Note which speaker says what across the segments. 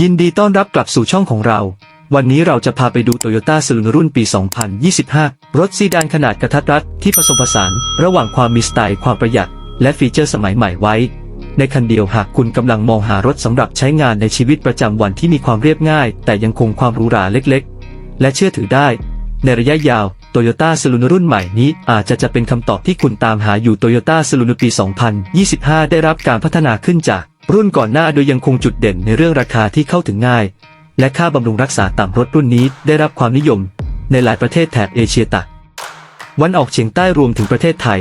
Speaker 1: ยินดีต้อนรับกลับสู่ช่องของเรา วันนี้เราจะพาไปดู Toyota s e l u n รุ่นปี 2025 รถซีดานขนาดกระทัดรัดที่ผสมผสาน ระหว่างความมีสไตล์ความประหยัด และฟีเจอร์สมัยใหม่ไว้ ในคันเดียวหากคุณกำลังมองหารถสำหรับใช้งานในชีวิตประจำวันที่มีความเรียบง่าย แต่ยังคงความหรูหราเล็กๆ และเชื่อถือได้ ในระยะยาว Toyota s e l u n รุ่นใหม่นี้อาจจะจะเป็นคำตอบที่คุณตามหาอยู่ Toyota s e l u n ปี 2025 ได้รับการพัฒนาขึ้นจาก รุ่นก่อนหน้าโดยยังคงจุดเด่นในเรื่องราคาที่เข้าถึงง่าย และค่าบำรุงรักษาต่ำรถรุ่นนี้ได้รับความนิยม ในหลายประเทศแถบเอเชียตะวันออกเฉียงใต้รวมถึงประเทศไทย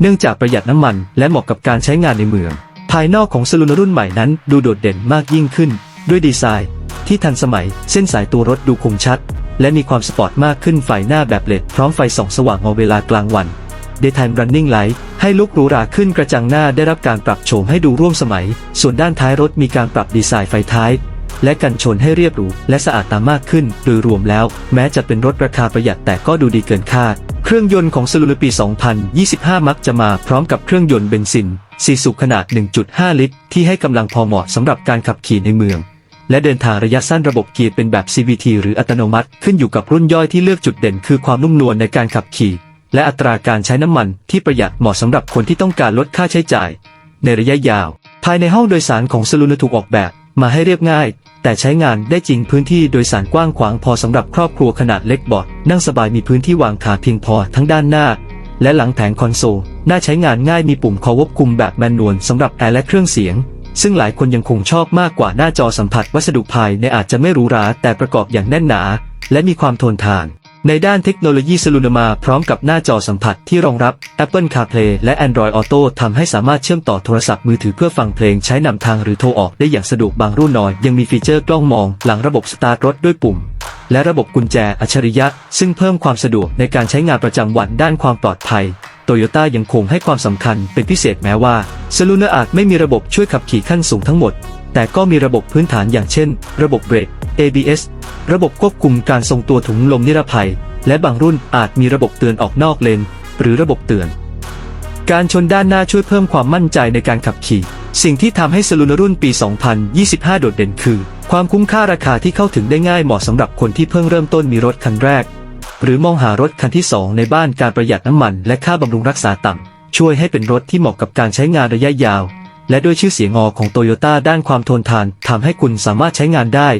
Speaker 1: เนื่องจากประหยัดน้ำมันและเหมาะกับการใช้งานในเมือง ภายนอกของสลูนรุ่นใหม่นั้นดูโดดเด่นมากยิ่งขึ้น ด้วยดีไซน์ ที่ทันสมัยเส้นสายตัวรถดูคมชัด และมีความสปอร์ตมากขึ้นไฟหน้าแบบเลดพร้อมไฟส่องสว่างเอาเวลากลางวัน Daytime Running Light ให้ลุกหรูหราขึ้นกระจังหน้าได้รับการปรับโฉมให้ดูร่วมสมัย ส่วนด้านท้ายรถมีการปรับดีไซน์ไฟท้ายและกันชนให้เรียบหรูและสะอาดตามมากขึ้น โดยรวมแล้ว แม้จะเป็นรถราคาประหยัดแต่ก็ดูดีเกินคาด เครื่องยนต์ของ s ลู l ปี 2025 มักจะมาพร้อมกับเครื่องยนต์เบนซิน สีสูบขนาด 1.5 ลิตร ที่ให้กำลังพอเหมาะสำหรับการขับขี่ในเมือง และเดินทางระยะสั้นระบบเกียร์เป็นแบบ CVT หรืออัตโนมัติ ขึ้นอยู่กับรุ่นย่อยที่เลือกจุดเด่น คือความนุ่มนวลในการขับขี่ และอัตราการใช้น้ำมันที่ประหยัดเหมาะสำหรับคนที่ต้องการลดค่าใช้จ่าย ในระยะยาว ภายในห้องโดยสารของสลูนถูกออกแบบมาให้เรียบง่าย แต่ใช้งานได้จริงพื้นที่โดยสารกว้างขวางพอสำหรับครอบครัวขนาดเล็กบาะนั่งสบายมีพื้นที่วางขาเพียงพอทั้งด้านหน้า และหลังแผงคอนโซลน่าใช้งานง่ายมีปุ่มคอควบคุมแบบแมนนวลสำหรับแอร์และเครื่องเสียง ซึ่งหลายคนยังคงชอบมากกว่าหน้าจอสัมผัสวัสดุภายในอาจจะไม่หรูหราแต่ประกอบอย่างแน่นหนา และมีความทนทาน ในด้านเทคโนโลยีสลูนมาพร้อมกับหน้าจอสัมผัสที่รองรับ Apple CarPlay และ Android Auto ทำให้สามารถเชื่อมต่อโทรศัพท์มือถือเพื่อฟังเพลงใช้นำทางหรือโทรออกได้อย่างสะดวกบางรุ่นน้อย ยังมีฟีเจอร์กล้องมองหลังระบบสตาร์ทรถด้วยปุ่ม และระบบกุญแจอัจฉริยะ ซึ่งเพิ่มความสะดวกในการใช้งานประจำวันด้านความปลอดภัยโตโยต้ายังคงให้ความสำคัญเป็นพิเศษแม้ว่าสลูนอาจไม่มีระบบช่วยขับขี่ขั้นสูงทั้งหมด แต่ก็มีระบบพื้นฐานอย่างเช่น ระบบเบรก ABS ระบบควบคุมการทรงตัวถุงลมนิรภัย และบางรุ่นอาจมีระบบเตือนออกนอกเลน หรือระบบเตือน การชนด้านหน้าช่วยเพิ่มความมั่นใจในการขับขี่ สิ่งที่ทำให้สลูนรุ่นปี 2025 โดดเด่นคือ ความคุ้มค่าราคาที่เข้าถึงได้ง่ายเหมาะสำหรับคนที่เพิ่งเริ่มต้นมีรถคันแรก หรือมองหารถคันที่ 2 ในบ้านการประหยัดน้ำมัน และค่าบำรุงรักษาต่ำช่วยให้เป็นรถที่เหมาะกับการใช้งานระยะยาวและด้วยชื่อเสียงอของโตโยต้าด้านความทนทานทำให้คุณสามารถใช้งานได้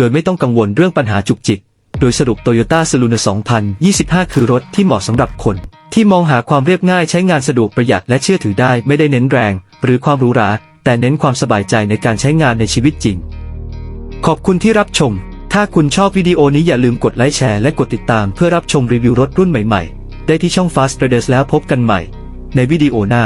Speaker 1: โดยไม่ต้องกังวลเรื่องปัญหาจุกจิก โดยสรุป Toyota s l u n a 2025 คือรถที่เหมาะสำหรับคน ที่มองหาความเรียบง่ายใช้งานสะดวกประหยัดและเชื่อถือได้ไม่ได้เน้นแรง หรือความหรูหรา แต่เน้นความสบายใจในการใช้งานในชีวิตจริง ขอบคุณที่รับชม ถ้าคุณชอบวิดีโอนี้อย่าลืมกดไลค์แชร์และกดติดตามเพื่อรับชมรีวิวรถรุ่นใหม่ๆ ได้ที่ช่อง Fast Traders แล้วพบกันใหม่ ในวิดีโอหน้า